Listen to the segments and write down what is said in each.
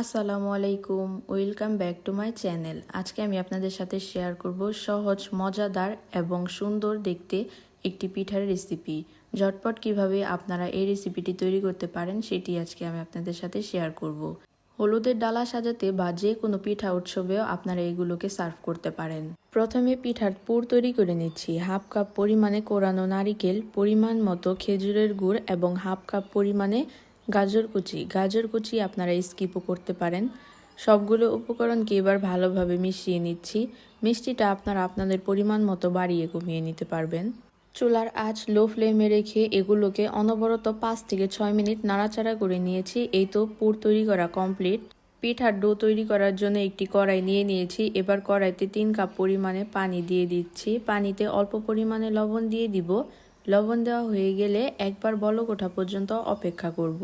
আসসালামু আলাইকুম, welcome back to my channel. আজকে আমি আপনাদের সাথে শেয়ার করব সহজ, মজাদার এবং সুন্দর দেখতে একটি পিঠার রেসিপি। ঝটপট কীভাবে আপনারা এই রেসিপিটি তৈরি করতে পারেন সেটি আজকে আমি আপনাদের সাথে শেয়ার করব। হলুদের ডালা সাজাতে বা যে কোনো পিঠা উৎসবেও আপনারা এগুলোকে সার্ভ করতে পারেন। প্রথমে পিঠার পুর তৈরি করে নিচ্ছি। হাফ কাপ পরিমাণে কোরানো নারিকেল, পরিমাণ মতো খেজুরের গুড় এবং হাফ কাপ পরিমাণে গাজর কুচি। গাজর কুচি আপনারা স্কিপও করতে পারেন। সবগুলো উপকরণকে এবার ভালোভাবে মিশিয়ে নিচ্ছি। মিষ্টিটা আপনারা আপনাদের পরিমাণ মতো বাড়িয়ে কমিয়ে নিতে পারবেন। চুলার আঁচ লো ফ্লেমে রেখে এগুলোকে অনবরত পাঁচ থেকে ছয় মিনিট নাড়াচাড়া করে নিয়েছি। এই তো পুর তৈরি করা কমপ্লিট পিঠার ডো তৈরি করার জন্য একটি কড়াই নিয়ে নিয়েছি। এবার কড়াইতে তিন কাপ পরিমাণে পানি দিয়ে দিচ্ছি। পানিতে অল্প পরিমাণে লবণ দিয়ে দিব। লবণ দেওয়া হয়ে গেলে একবার বলক ওঠা পর্যন্ত অপেক্ষা করব।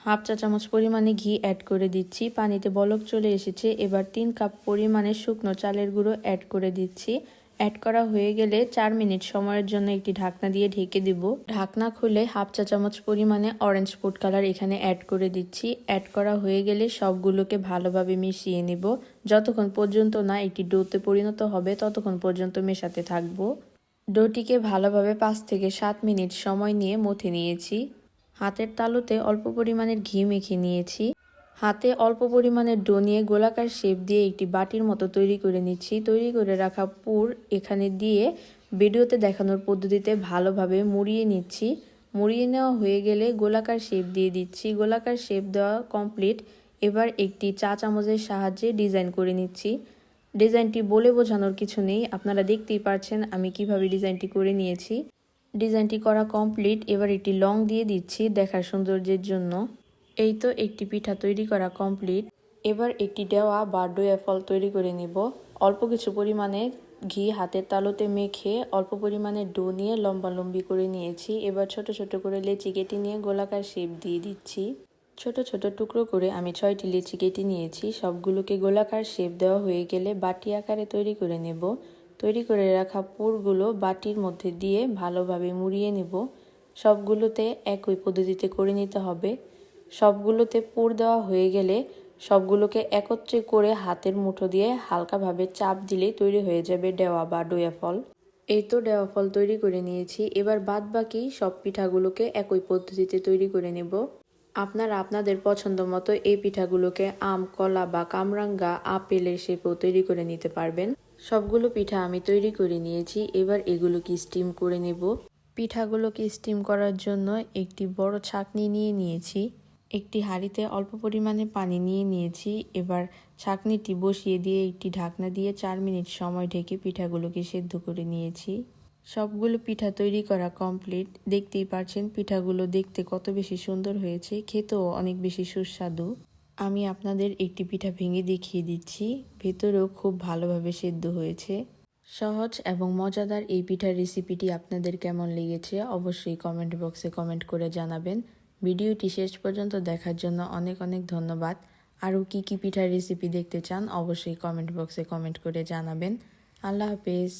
হাফ চা চামচ পরিমাণে ঘি অ্যাড করে দিচ্ছি। পানিতে বলক চলে এসেছে। এবার তিন কাপ পরিমাণে শুকনো চালের গুঁড়ো অ্যাড করে দিচ্ছি। অ্যাড করা হয়ে গেলে চার মিনিট সময়ের জন্য একটি ঢাকনা দিয়ে ঢেকে দিব। ঢাকনা খুলে হাফ চা চামচ পরিমাণে অরেঞ্জ ফুড কালার এখানে অ্যাড করে দিচ্ছি। অ্যাড করা হয়ে গেলে সবগুলোকে ভালোভাবে মিশিয়ে নিব। যতক্ষণ পর্যন্ত না একটি ডোতে পরিণত হবে, ততক্ষণ পর্যন্ত মেশাতে থাকব। ডোটিকে ভালোভাবে পাঁচ থেকে সাত মিনিট সময় নিয়ে মথে নিয়েছি। হাতের তালুতে অল্প পরিমাণের ঘি মেখে নিয়েছি। হাতে অল্প পরিমাণের ডো নিয়ে গোলাকার শেপ দিয়ে একটি বাটির মতো তৈরি করে নিচ্ছি। তৈরি করে রাখা পুর এখানে দিয়ে ভিডিওতে দেখানোর পদ্ধতিতে ভালোভাবে মুড়িয়ে নিচ্ছি। মুড়িয়ে নেওয়া হয়ে গেলে গোলাকার শেপ দিয়ে দিচ্ছি। গোলাকার শেপ দেওয়া কমপ্লিট। এবার একটি চা চামচের সাহায্যে ডিজাইন করে নিচ্ছি। ডিজাইনটি বলে বোঝানোর কিছু নেই। আপনারা দেখতেই পারছেন আমি কীভাবে ডিজাইনটি করে নিয়েছি। ডিজাইনটি করা কমপ্লিট। এবার এটি লং দিয়ে দিচ্ছি দেখার সৌন্দর্যের জন্য। এই তো একটি পিঠা তৈরি করা কমপ্লিট। এবার একটি দেওয়া বা ডোয়া ফল তৈরি করে নিব। অল্প কিছু পরিমাণে ঘি হাতের তালুতে মেখে অল্প পরিমাণে ডো নিয়ে লম্বা লম্বি করে নিয়েছি। এবার ছোট ছোট করে লেচি কেটে নিয়ে গোলাকার শেপ দিয়ে দিচ্ছি। ছোট ছোট টুকরো করে আমি ছয়টি লিচি কেটে নিয়েছি। সবগুলোকে গোলাকার শেপ দেওয়া হয়ে গেলে বাটি আকারে তৈরি করে নেব। তৈরি করে রাখা পুরগুলো বাটির মধ্যে দিয়ে ভালোভাবে মুড়িয়ে নেব। সবগুলোতে একই পদ্ধতিতে করে নিতে হবে। সবগুলোতে পুর দেওয়া হয়ে গেলে সবগুলোকে একত্রে করে হাতের মুঠো দিয়ে হালকাভাবে চাপ দিলেই তৈরি হয়ে যাবে ডেওয়া বা ডোয়া ফল। এই তো ডেওয়া ফল তৈরি করে নিয়েছি। এবার বাদ বাকি সব পিঠাগুলোকে একই পদ্ধতিতে তৈরি করে নেব। আপনারা আপনাদের পছন্দ মতো এই পিঠাগুলোকে আম, কলা বা কামরাঙ্গা আপেলের শেপেও তৈরি করে নিতে পারবেন। সবগুলো পিঠা আমি তৈরি করে নিয়েছি, এবার এগুলোকে স্টিম করে নেব। পিঠাগুলোকে স্টিম করার জন্য একটি বড় ছাকনি নিয়ে নিয়েছি, একটি হাঁড়িতে অল্প পরিমাণে পানি নিয়ে নিয়েছি, এবার ছাকনিটি বসিয়ে দিয়ে একটি ঢাকনা দিয়ে চার মিনিট সময় ঢেকে পিঠাগুলোকে সেদ্ধ করে নিয়েছি। সবগুলো পিঠা তৈরি করা কমপ্লিট দেখতেই পারছেন, পিঠাগুলো দেখতে কত বেশি সুন্দর হয়েছে, খেতেও অনেক বেশি সুস্বাদু। আমি আপনাদের একটি পিঠা ভেঙে দেখিয়ে দিচ্ছি, ভেতরেও খুব ভালোভাবে সেদ্ধ হয়েছে। সহজ এবং মজাদার এই পিঠার রেসিপিটি আপনাদের কেমন লেগেছে, অবশ্যই কমেন্ট বক্সে কমেন্ট করে জানাবেন। ভিডিওটি শেষ পর্যন্ত দেখার জন্য অনেক অনেক ধন্যবাদ। আরও কি কি পিঠার রেসিপি দেখতে চান, অবশ্যই কমেন্ট বক্সে কমেন্ট করে জানাবেন। আল্লাহ হাফেজ।